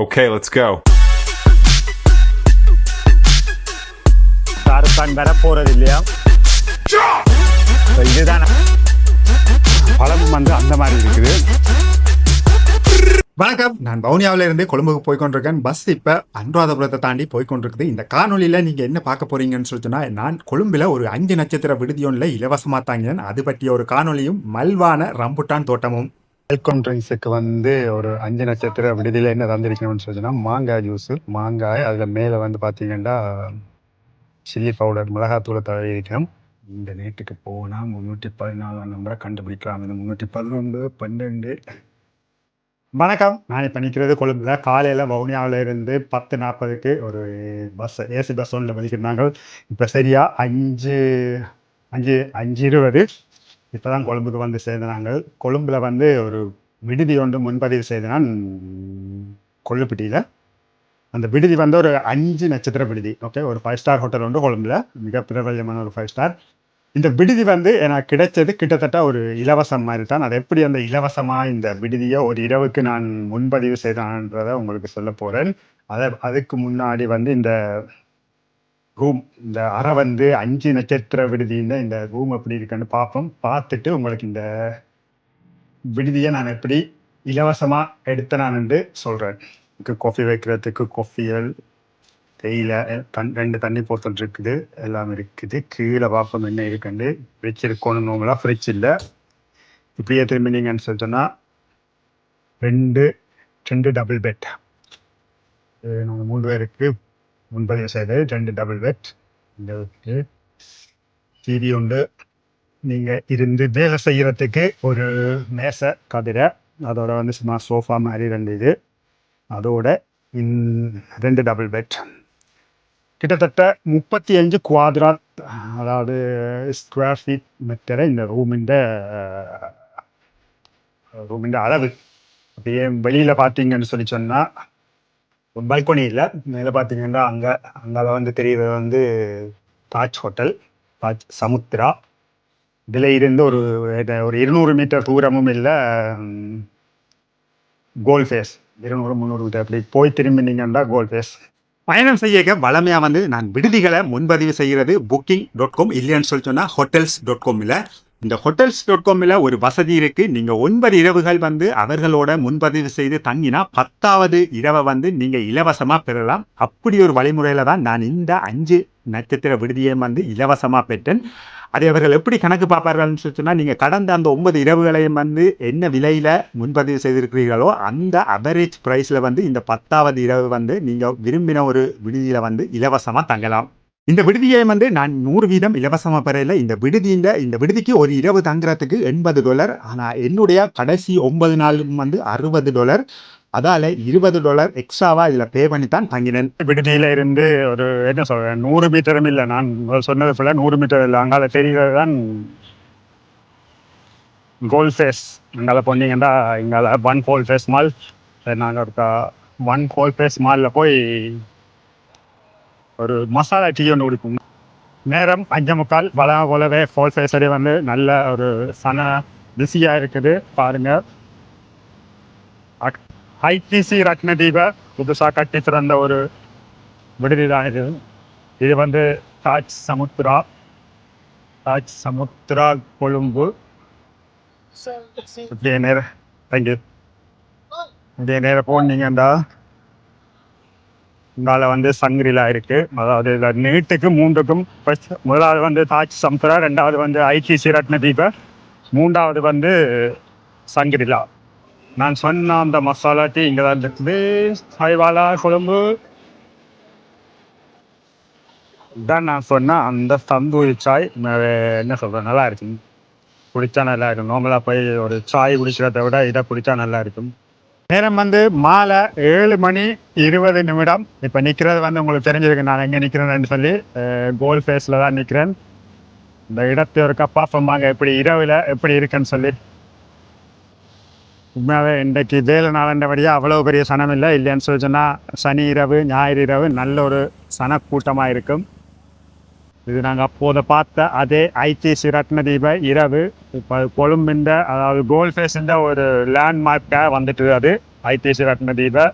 Okay, let's go. Shahrukh வர போறது இல்லையா இதுதான். பழமும் வந்து அந்த மாதிரி இருக்குது. வணக்கம். நான் வவுனியாவில இருந்து கொழும்புக்கு போய் கொண்டிருக்கேன் பஸ் இப்போ அனுராதபுரத்தை தாண்டி போய் கொண்டிருக்குது இந்த காணொலியில் நீங்கள் என்ன பார்க்க போறீங்கன்னு சொல்லிட்டுனா நான் கொழும்பில் ஒரு அஞ்சு நட்சத்திர விடுதியோனில் இலவசமாக தாங்கினேன். அது பற்றிய ஒரு காணொலியும் மல்வான ரம்புட்டான் தோட்டமும். வெல்கம் ட்ரிங்க்ஸுக்கு வந்து ஒரு அஞ்சு நட்சத்திர விடுதியில் என்ன தந்திருக்கணும்னு சொல்லிச்சுன்னா மாங்காய் ஜூஸு மாங்காய் அதில் மேலே வந்து பார்த்தீங்கன்னா சில்லி பவுடர் மிளகாத்தூளை தடவி இருக்கணும். இந்த நேட்டுக்கு போனால் முந்நூற்றி பதினாலாம் நம்பரை கண்டுபிடிக்கலாம். இந்த முந்நூற்றி பதினொன்று பன்னெண்டு. வணக்கம். நான் இப்போ நிற்கிறது கொழும்புல. காலையில் வவுனியாவில் இருந்து பத்து நாற்பதுக்கு ஒரு பஸ் ஏசி பஸ் ஒன்றில் மதிக்கிறாங்க இப்போ சரியாக அஞ்சு அஞ்சு அஞ்சு இருபது. இப்போ தான் கொழும்புக்கு வந்து சேர்த்து நாங்கள் கொழும்பில் வந்து ஒரு விடுதி ஒன்று முன்பதிவு செய்தனால் கொள்ளுப்பட்டியில் அந்த விடுதி வந்து ஒரு அஞ்சு நட்சத்திர விடுதி. ஓகே ஒரு ஃபைவ் ஸ்டார் ஹோட்டல் ஒன்று கொழும்பில். மிக பிரபலமான ஒரு ஃபைவ் ஸ்டார் இந்த விடுதி வந்து எனக்கு கிடைச்சது கிட்டத்தட்ட ஒரு இலவசம் மாதிரி தான் அது எப்படி அந்த இலவசமாக இந்த விடுதியை ஒரு இரவுக்கு நான் முன்பதிவு செய்தான்றதை உங்களுக்கு சொல்ல போகிறேன் அதை அதுக்கு முன்னாடி வந்து இந்த ரூம் இந்த அறை வந்து அஞ்சு நட்சத்திர விடுதியில் இந்த ரூம் எப்படி இருக்குன்னு பார்ப்போம் பார்த்துட்டு உங்களுக்கு இந்த விடுதியை நான் எப்படி இலவசமாக எடுத்த நான் சொல்கிறேன் காஃபி வைக்கிறதுக்கு காஃபியல் தேயிலை தன் ரெண்டு தண்ணி போத்தல் இருக்குது எல்லாம் இருக்குது. கீழே பார்ப்போம் என்ன இருக்குன்னு. ஃப்ரிட்ஜ் இருக்கணுங்களா ஃப்ரிட்ஜ் இல்லை. இப்படியே திரும்பினீங்கன்னு சொல்லிட்டோன்னா ரெண்டு ரெண்டு டபுள் பெட் நாங்கள் மூணு பேருக்கு മുൻപതിയ സൈഡ് രണ്ട് ഡബിൾ ബെഡ് டிவி உண்டு. நீங்கள் இருந்து வேலை செய்கிறதுக்கு ஒரு மேசை கதிரை அதோட வந்து சும்மா சோஃபா மாதிரி ரெண்டு இது. அதோட இன் ரெண்டு டபுள் பெட் கிட்டத்தட்ட முப்பத்தி அஞ்சு குவாத்ராத் அதாவது ஸ்கொயர் ஃபீட் மீட்டரை இந்த ரூமிண்ட ரூமிண்ட அளவு. அப்படியே வெளியில் பார்த்தீங்கன்னு சொல்லி சொன்னால் பல்கனியில் இல்லை மேலே பார்த்தீங்கன்னா அங்கே அங்கே வந்து தெரியுது வந்து தாஜ் ஹோட்டல் தாஜ் சமுத்ரா இதில் இருந்து ஒரு ஒரு இருநூறு மீட்டர் தூரமும் இல்லை கோல் ஃபேஸ். இருநூறு முந்நூறு மீட்டர். அப்படி போய் திரும்பினீங்கன்னா கோல் ஃபேஸ். பயணம் செய்ய வளமையாக வந்து நான் விடுதிகளை முன்பதிவு செய்கிறது புக்கிங் டாட் காம் இல்லைன்னு சொல்லி சொன்னால் ஹோட்டல்ஸ் டாட் காமில் இந்த ஹோட்டல்ஸ் டாட் காமில் ஒரு வசதி இருக்கு. நீங்க ஒன்பது இரவுகள் வந்து அவர்களோட முன்பதிவு செய்து தங்கினா பத்தாவது இரவை வந்து நீங்க இலவசமா பெறலாம். அப்படி ஒரு வழிமுறையில தான் நான் இந்த அஞ்சு நட்சத்திர விடுதியை வந்து இலவசமா பெற்றேன். அதை அவர்கள் எப்படி கணக்கு பார்ப்பார்கள்னு சொன்னால் நீங்கள் கடந்த அந்த ஒன்பது இரவுகளையும் வந்து என்ன விலையில் முன்பதிவு செய்திருக்கிறீர்களோ அந்த அவரேஜ் ப்ரைஸில் வந்து இந்த பத்தாவது இரவு வந்து நீங்கள் விரும்பின ஒரு விடுதியில் வந்து இலவசமாக தங்கலாம். இந்த விடுதியை வந்து நான் நூறு வீதம் இலவசமாக பெறையில் இந்த விடுதியில் இந்த விடுதிக்கு ஒரு இரவு தங்குறதுக்கு எண்பது டாலர் ஆனால் என்னுடைய கடைசி ஒன்பது நாளும் வந்து அறுபது டாலர் அதால் இருபது டாலர் எக்ஸ்ட்ராவாக இதில் பே பண்ணி தான் தங்கினேன். விடுதியில் இருந்து ஒரு என்ன சொல்கிறேன் நூறு மீட்டரும் இல்லை. நான் சொன்னது ஃபுல்லாக நூறு மீட்டர் இல்லை. அங்கால தெரிகிறது தான் கோல் ஃபேஸ் அங்கால போனீங்கன்னா இங்கால ஒன் கோல் ஃபேஸ் மால் நாங்கள் இருக்கா ஒன் கோல் ஃபேஸ் மாலில் போய் ஒரு மசாலா டீ ஒன்று குடிப்போம். நேரம் அஞ்சு முக்கால். வளம் போலவே ஃபோல் ஃபேஸரே வந்து நல்ல ஒரு சன பிஸியாக இருக்குது. பாருங்கள் ஐடிசி ரத்னதீப புதுசாக கட்டி திறந்த ஒரு விடுதி தான் இது. இது வந்து தாஜ் சமுத்ரா. தாஜ் சமுத்ரா கொழும்பு. இப்படியே நேர தேங்க்யூ இப்படியே நேர போனீங்கண்டா. இங்கால வந்து சங்கிரிலா இருக்கு. அதாவது இதில் நீட்டுக்கு மூன்றுக்கும் first முதலாவது வந்து தாஜ் சமுத்ரா ரெண்டாவது வந்து ஐடி சிரட்ன தீப மூன்றாவது வந்து சங்கிரிலா நான் சொன்ன அந்த மசாலா டீ இங்கே தான் இருக்குது. ஹைவாலா கொழும்பு. இதான் நான் சொன்ன அந்த தந்தூரி சாய். என்ன சொல்கிறேன் நல்லா இருக்கும். குடித்தா நல்லா இருக்கும். நார்மலாக போய் ஒரு சாய் குடிக்கிறத விட இதை குடித்தா நல்லா இருக்கும். நேரம் வந்து மாலை ஏழு மணி இருபது நிமிடம். இப்போ நிற்கிறது வந்து உங்களுக்கு தெரிஞ்சிருக்கு நான் எங்கே நிற்கிறேன்னு சொல்லி கோல் ஃபேஸில் தான் நிற்கிறேன் இந்த இடத்தை ஒரு கப்பா சொன்னாங்க எப்படி இரவில் எப்படி இருக்குன்னு சொல்லி. உண்மையாகவே இன்றைக்கு வேலை நாளண்டபடியாக அவ்வளோ பெரிய சனம் இல்லை இல்லைன்னு சொல்லி சொன்னால் சனி இரவு ஞாயிறு இரவு நல்ல ஒரு சனக்கூட்டமாக இருக்கும். இது நாங்கள் அப்போதை பார்த்த அதே ஐடிசி ரத்னதீப இரவு. இப்போ கொழும்பின்ற அதாவது கோல் ஃபேஸின்ற ஒரு லேண்ட்மார்க்காக வந்துட்டு அது ஐகேசி ரத்னதீப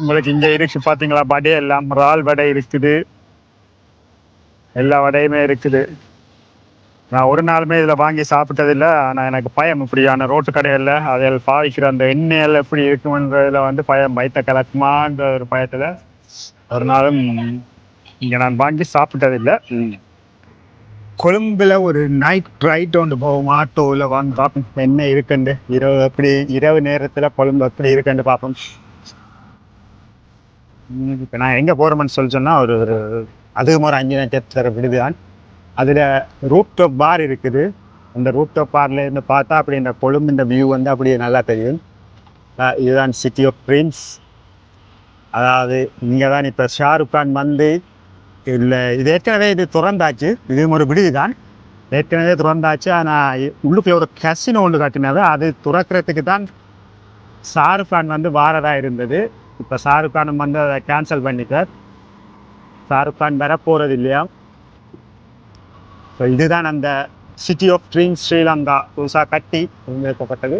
உங்களுக்கு இங்கே இருக்கு பார்த்தீங்களா வடை எல்லாம் இறால் வடை இருக்குது. எல்லா வடையுமே இருக்குது. நான் ஒரு நாளுமே இதில் வாங்கி சாப்பிட்டதில்லை. ஆனால் எனக்கு பயம் இப்படியான ரோட்டு கடையில் அதில் பாவிக்கிற அந்த எண்ணெயில் எப்படி இருக்குன்றதில் வந்து பயம் வயிற்ற கலக்குமான்ற ஒரு பயத்தில் ஒரு நாளும் இங்கே நான் வாங்கி சாப்பிட்டதில்லை. கொழும்புல ஒரு நைட் ரைட் ஒன்று போவோம். ஆட்டோவில் வாங்கி பார்ப்போம். என்ன இருக்குண்டு இரவு எப்படி இரவு நேரத்தில் கொழும்பு எப்படி இருக்குன்னு பார்ப்போம். இப்போ நான் எங்கே போகிறோம்னு சொல்லி சொன்னால் ஒரு அதுவும் ஒரு அஞ்சு நட்சத்திர விடுதிதான் அதில் ரூப்டாப் பார் இருக்குது. அந்த ரூப்டாப் பார்ல இருந்து பார்த்தா அப்படி இந்த கொழும்பு இந்த வியூ வந்து அப்படியே நல்லா தெரியும். இதுதான் சிட்டி ஆஃப் ட்ரீம்ஸ் அதாவது இங்கே தான் இப்போ ஷாருக்கான் வந்து இல்லை இது ஏற்கனவே இது திறந்தாச்சு. இது ஒரு விடுதி தான் ஏற்கனவே திறந்தாச்சு. ஆனால் உள்ளுக்குள்ள ஒரு கசினோ ஒன்று கட்டினது அது துறக்கிறதுக்கு தான் ஷாருக் கான் வந்து வாரதாக இருந்தது. இப்போ ஷாருக்கானும் வந்து அதை கேன்சல் பண்ணிட்டார். ஷாருக்கான் வர போகிறது இல்லையா? ஸோ இதுதான் அந்த சிட்டி ஆஃப் ட்ரீம் ஸ்ரீலங்கா புதுசாக கட்டி உருவாக்கப்பட்டது.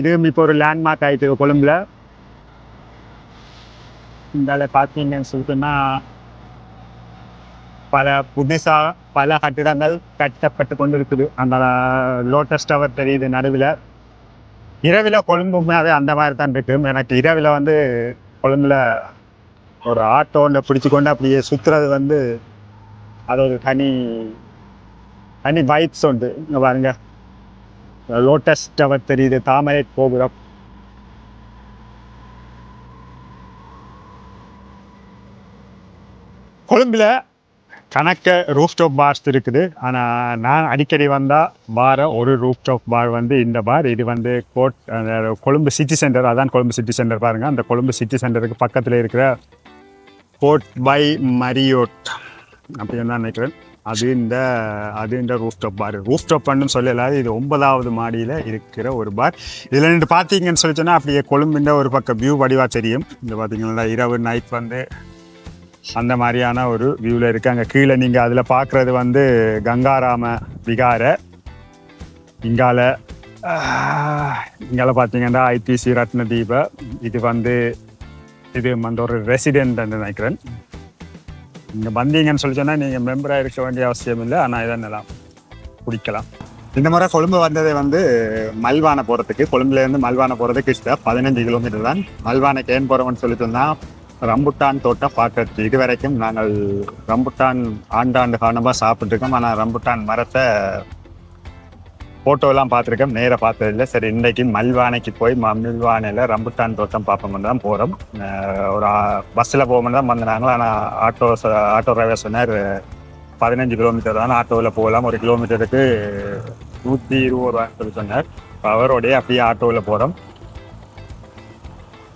இதுவும் இப்போ ஒரு லேண்ட்மார்க் ஆயிட்டு கொழும்புல. இந்த பார்த்தீங்கன்னு சொல்லிட்டுன்னா பல புதுசாக பல கட்டிடங்கள் கட்டப்பட்டு கொண்டு இருக்குது அந்த லோட்டஸ் டவர் தெரியுது நடுவில். இரவில் கொழும்புமே அந்த மாதிரி தான் இருக்கு. எனக்கு இரவில் வந்து கொழும்புல ஒரு ஆட்டோவில் பிடிச்சி கொண்டு அப்படியே சுற்றுறது வந்து அது ஒரு தனி தனி வைப்ஸ் உண்டு. இங்கே பாருங்க. லோட்டஸ் டவர் தெரியுது தாமரை கோபுரம். கொழும்பில் கணக்க ரூஃப்டாப் பார்ஸ் இருக்குது. ஆனால் நான் அடிக்கடி வந்தால் பாரை ஒரு ரூஃப்டாப் பார் வந்து இந்த பார் இது வந்து கோட் அந்த கொழும்பு சிட்டி சென்டர் அதான் கொழும்பு சிட்டி சென்டர் பாருங்கள் அந்த கொழும்பு சிட்டி சென்டருக்கு பக்கத்தில் இருக்கிற கோட் பை மரியோட் அப்படின்னு தான் நினைக்கிறேன். அது இந்த அது இந்த ரூஃப்டாப் பார் ரூஃப்டாப் பண்ணுன்னு சொல்லலாது இது ஒன்பதாவது மாடியில் இருக்கிற ஒரு பார் இதில் ரெண்டு பார்த்தீங்கன்னு சொல்லி சொன்னால் அப்படியே கொழும்புன்ற ஒரு பக்கம் வியூ வடிவாக தெரியும். இந்த பார்த்தீங்கன்னா இரவு நைட் வந்து அந்த மாதிரியான ஒரு வியூவில் இருக்குது அங்கே கீழே நீங்கள் அதில் பார்க்குறது வந்து கங்காராம விகார. இங்கால இங்கால பார்த்தீங்கன்னா ஐபிசி ரத்ன தீப இது வந்து இது வந்து ஒரு ரெசிடென்ட் நினைக்கிறேன். இங்கே வந்தீங்கன்னு சொல்லி சொன்னால் நீங்கள் மெம்பராக இருக்க வேண்டிய அவசியம் இல்லை. ஆனால் இதெல்லாம் குடிக்கலாம் இந்த முறை கொழும்பு வந்தது வந்து மல்வானை போகிறதுக்கு கொழும்புலேருந்து மல்வானை போகிறதுக்கு கிட்ட பதினஞ்சு கிலோமீட்டர் தான். மல்வானை ஏன் போகிறோம்னு சொல்லிட்டு இருந்தால் ரம்புட்டான் தோட்டம் பார்க்கறது இது வரைக்கும் நாங்கள் ரம்புட்டான் ஆண்டாண்டு காரணமாக சாப்பிட்ருக்கோம் ஆனால் ரம்புட்டான் மரத்தை ஃபோட்டோலாம் பார்த்துருக்கோம். நேராக பார்த்ததில்லை. சரி இன்றைக்கு மல்வானைக்கு போய் மல்வானையில் ரம்புட்டான் தோட்டம் பார்ப்போம்னு தான் போகிறோம் ஒரு பஸ்ஸில் போகணும்னு தான் வந்தாங்க ஆனால் ஆட்டோ ஆட்டோ டிரைவர் சொன்னார் பதினஞ்சு கிலோமீட்டர் தான் ஆட்டோவில் போகலாம். ஒரு கிலோமீட்டருக்கு நூற்றி இருபது ரூபான்னு சொல்லி சொன்னார். இப்ப அவரோடய அப்படியே ஆட்டோவில் போகிறோம்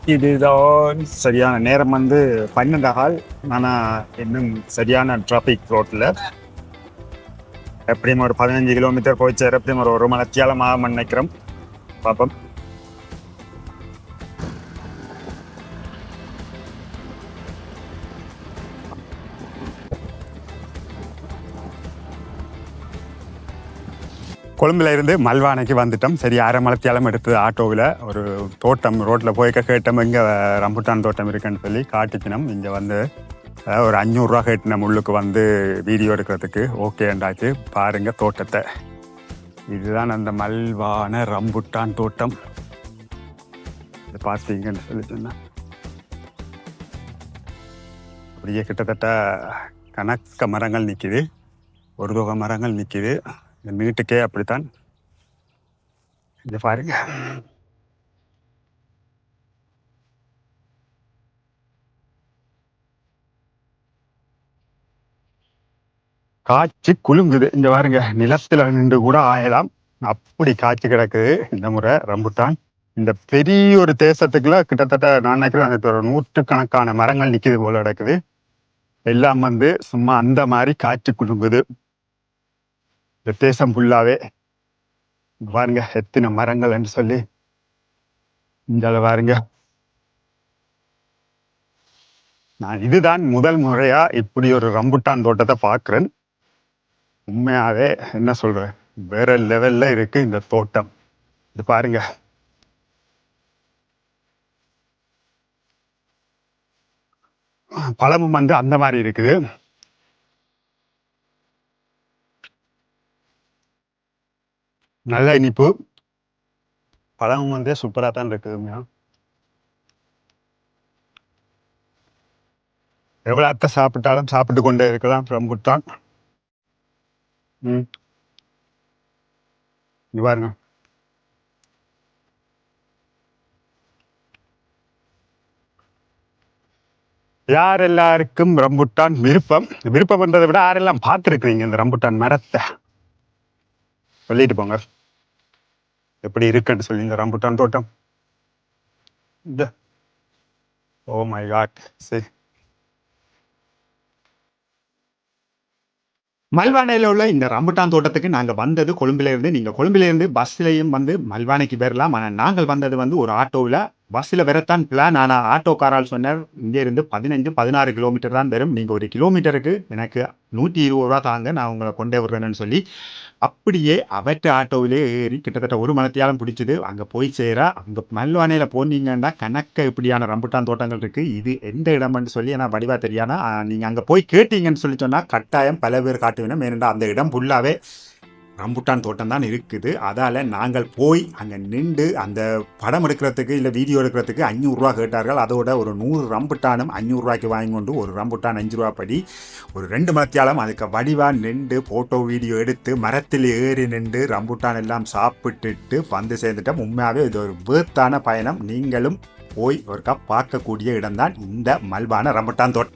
இதுதான் சரியான நேரம் வந்து பன்னெண்டு ஹால் ஆனால் இன்னும் சரியான டிராஃபிக் ரோட்டில் எப்படியும் ஒரு பதினஞ்சு கிலோமீட்டர் போய் சேர எப்படியும் ஒரு ஒரு மணத்தியாலம் ஆகும் நினைக்கிறோம். பார்ப்போம். கொழும்புல இருந்து மல்வானைக்கு வந்துட்டோம். சரி அரை மலத்தியாலம் எடுத்து ஆட்டோவில் ஒரு தோட்டம் ரோட்டில் போய்க்க கேட்டோம். இங்கே ரம்புட்டான் தோட்டம் இருக்குன்னு சொல்லி காட்டிக்கணும் இங்கே வந்து ஒரு அஞ்சூறுரூவா கேட்டினம் உள்ளுக்கு வந்து வீடியோ எடுக்கிறதுக்கு ஓகேண்டாச்சு பாருங்கள் தோட்டத்தை. இதுதான் அந்த மல்வான ரம்புட்டான் தோட்டம். இது பார்த்தீங்கன்னு சொல்லி சொன்னேன் அப்படியே கிட்டத்தட்ட கணக்க மரங்கள் நிற்கிது ஒரு தொகை மரங்கள் நிற்கிது இந்த நீட்டுக்கே அப்படித்தான் இது பாருங்க. காய்ச்சி குலுங்குது. இந்த பாருங்க நிலத்துல நின்று கூட ஆயலாம். அப்படி காய்ச்சி கிடக்குது இந்த முறை ரம்புட்டான் இந்த பெரிய ஒரு தேசத்துக்குள்ள கிட்டத்தட்ட நான் நினைக்கிறேன் அந்த நூற்றுக்கணக்கான மரங்கள் நிக்குது போல கிடக்குது. எல்லாம் வந்து சும்மா அந்த மாதிரி காய்ச்சி குலுங்குது. இந்த தேசம் பாருங்க எத்தனை மரங்கள் என்று சொல்லி. இந்த பாருங்க. நான் இதுதான் முதல் முறையா இப்படி ஒரு ரம்புட்டான் தோட்டத்தை பார்க்குறேன் உண்மையாகவே என்ன சொல்றேன் வேற லெவல்ல இருக்கு இந்த தோட்டம். இது பாருங்க. பழமும் வந்து அந்த மாதிரி இருக்குது. நல்ல இனிப்பு. பழமும் வந்து சூப்பராக தான் இருக்குதுங்க எவ்வளோ அத்தை சாப்பிட்டாலும் சாப்பிட்டு கொண்டே இருக்கலாம் ரம்புட்டான் ம். இங்கே பாருங்க. யார் எல்லாருக்கும் ரம்புட்டான் விருப்பம்? விருப்பம் பண்ணுறதை விட யாரெல்லாம் பார்த்துருக்குறீங்க இந்த ரம்புட்டான் மரத்தை? சொல்லிட்டு போங்க. எப்படி இருக்குன்னு சொல்லி இந்த ரம்புட்டான் தோட்டம். இந்த. ஓ மை காட் சரி. மல்வானையில் உள்ள இந்த ரம்புட்டான் தோட்டத்துக்கு நாங்கள் வந்தது கொழும்புல இருந்து. நீங்கள் கொழும்புல இருந்து வந்து மல்வானைக்கு வரலாம் ஆனால் நாங்கள் வந்தது வந்து ஒரு ஆட்டோவில் பஸ்ஸில் வரத்தான் பிளான் ஆனால் ஆட்டோக்காரால் சொன்னார் இங்கே இருந்து பதினஞ்சு பதினாறு கிலோமீட்டர் தான் வரும். நீங்கள் ஒரு கிலோமீட்டருக்கு எனக்கு நூற்றி இருபது ரூபா தாங்க நான் உங்களை கொண்டே விடுறேன்னு சொல்லி அப்படியே அவற்ற ஆட்டோவிலே ஏறி கிட்டத்தட்ட ஒரு மனத்தையாலும் பிடிச்சது. அங்கே போய் சேரா அங்கே மல்வானையில் போனீங்கன்னா கணக்க இப்படியான ரம்புட்டான் தோட்டங்கள் இருக்குது இது எந்த இடம்னு சொல்லி நான் வடிவா தெரியானா நீங்கள் அங்கே போய் கேட்டீங்கன்னு சொல்லி சொன்னால் கட்டாயம் பல பேர் காட்டுவேன். ஏனென்றால் அந்த இடம் ஃபுல்லாகவே ரம்புட்டான் தோட்டம் தான் இருக்குது. அதால் நாங்கள் போய் அங்கே நின்று அந்த படம் எடுக்கிறதுக்கு இல்லை வீடியோ எடுக்கிறதுக்கு அஞ்சூறுரூவா கேட்டார்கள். அதோட ஒரு நூறு ரம்புட்டானும் அஞ்சூறுரூவாய்க்கு வாங்கி கொண்டு ஒரு ரம்புட்டான் அஞ்சு ரூபா படி ஒரு ரெண்டு மத்தியாலம் அதுக்கு வடிவாக நின்று ஃபோட்டோ வீடியோ எடுத்து மரத்தில் ஏறி நின்று ரம்புட்டான் எல்லாம் சாப்பிட்டுட்டு வந்து சேர்ந்துட்டோம். உண்மையாகவே இது ஒரு வேர்த்தான பயணம். நீங்களும் போய் ஒருக்கா பார்க்கக்கூடிய இடம்தான் இந்த மல்பான ரம்புட்டான் தோட்டம்.